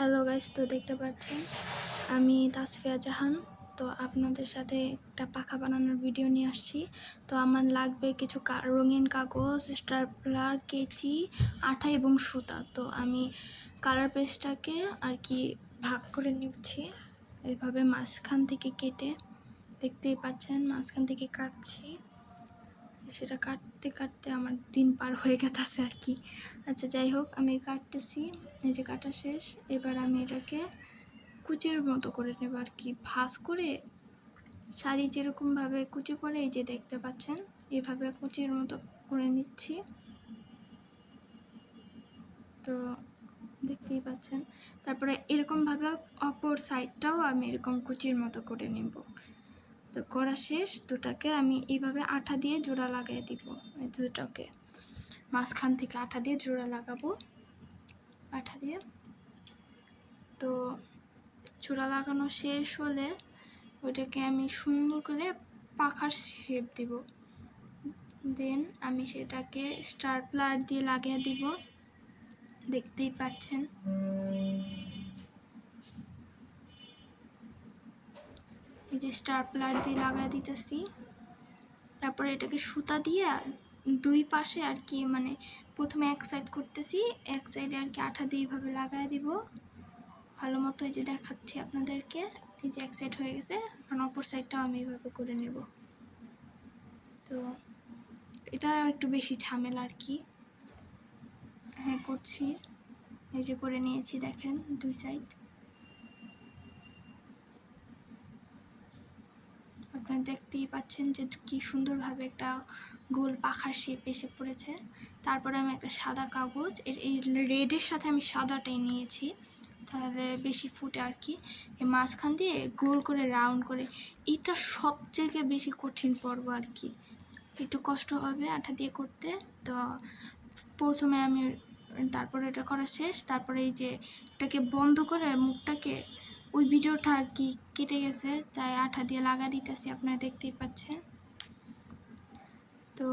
Hello guys তো দেখতে পাচ্ছেন, আমি তাসফিয়া জাহান। তো আপনাদের সাথে একটা পাখা বানানোর ভিডিও নিয়ে আসছি। তো আমার লাগবে কিছু রঙিন কাগজ, স্টারপ্লার, কেচি, আঠা এবং সুতা। তো আমি কালার পেজটাকে আর কি ভাগ করে নিচ্ছি। এইভাবে মাঝখান থেকে কেটে, দেখতেই পাচ্ছেন, মাঝখান থেকে কাটছি। সেটা কাটতে কাটতে আমার দিন পার হয়ে গেছে আর কি। আচ্ছা যাই হোক, আমি কাটতেছি। এই যে কাটা শেষ, এবার আমি এটাকে কুচির মতো করে নেব আর কি। ভাঁজ করে শাড়ি যেরকমভাবে কুচি করে, এই যে দেখতে পাচ্ছেন, এভাবে কুচির মতো করে নিচ্ছি। তো দেখতেই পাচ্ছেন। তারপরে এরকমভাবে অপর সাইডটাও আমি এরকম কুচির মতো করে নেব। তো করা শেষ, দুটাকে আমি এইভাবে আঠা দিয়ে জোড়া লাগাই দিব। দুটাকে মাঝখান থেকে আঠা দিয়ে জোড়া লাগাবো। আঠা দিয়ে। তো জোড়া লাগানো শেষ হলে ওইটাকে আমি সুন্দর করে পাখার শেপ দিব। দেন আমি সেটাকে স্টার প্লার দিয়ে লাগিয়ে দিব। দেখতেই পাচ্ছেন। এই যে স্টার প্লার দিয়ে লাগাই দিতেছি। তারপরে এটাকে সুতা দিয়ে দুই পাশে আর কি মানে প্রথমে এক সাইড করতেছি, এক সাইডে আর কি আঠা দিয়ে এইভাবে লাগাই দিব। ভালো মতো এই যে দেখাচ্ছি আপনাদেরকে, এই যে এক সাইড হয়ে গেছে, এখন অপর সাইডটাও আমি এইভাবে করে নেব। তো এটা একটু বেশি ঝামেলা আর কি। হ্যাঁ করছি। এই যে করে নিয়েছি, দেখেন, দুই সাইড আপনারা দেখতেই পাচ্ছেন যে কি সুন্দরভাবে একটা গোল পাখার শেপ এসে পড়েছে। তারপরে আমি একটা সাদা কাগজ, এর, এই রেডের সাথে আমি সাদাটাই নিয়েছি। তাহলে বেশি ফুটে আর কি। মাঝখান দিয়ে গোল করে রাউন্ড করে, এটা সব থেকে বেশি কঠিন পর্ব আর কি। একটু কষ্ট হবে আঠা দিয়ে করতে। তো প্রথমে আমি, তারপরে এটা করা শেষ। তারপরে এই যে এটাকে বন্ধ করে মুখটাকে ওই ভিডিওটা আর কি কেটে গেছে, তাই আঠা দিয়ে লাগা দিতেছি, আপনারা দেখতেই পাচ্ছেন। তো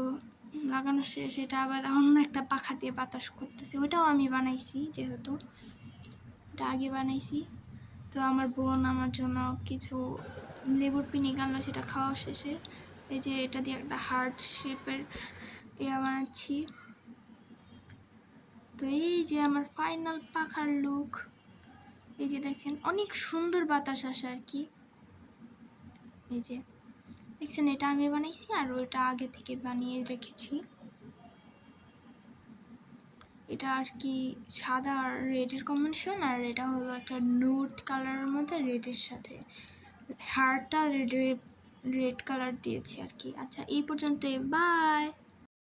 লাগানো শেষ, এটা আবার অন্য একটা পাখা দিয়ে বাতাস করতেছি, ওইটাও আমি বানাইছি যেহেতু, এটা আগে বানাইছি। তো আমার বোন আমার জন্য কিছু লেবুর পিনি আনলো, সেটা খাওয়া শেষে। এই যে এটা দিয়ে একটা হার্ট শেপের ইয়া বানাচ্ছি। তো এই যে আমার ফাইনাল পাখার লুক। এই যে দেখেন, অনেক সুন্দর বাতাস আসে আর কি। এই যে, দেখছেন এটা আমি বানাইছি আর ওইটা আগে থেকে বানিয়ে রেখেছি। এটা আর কি সাদা আর রেডের কম্বিনেশন আর এটা হলো একটা নুট কালারের মধ্যে রেডের সাথে হারটা রেড রেড কালার দিয়েছি আর কি। আচ্ছা এই পর্যন্ত বাই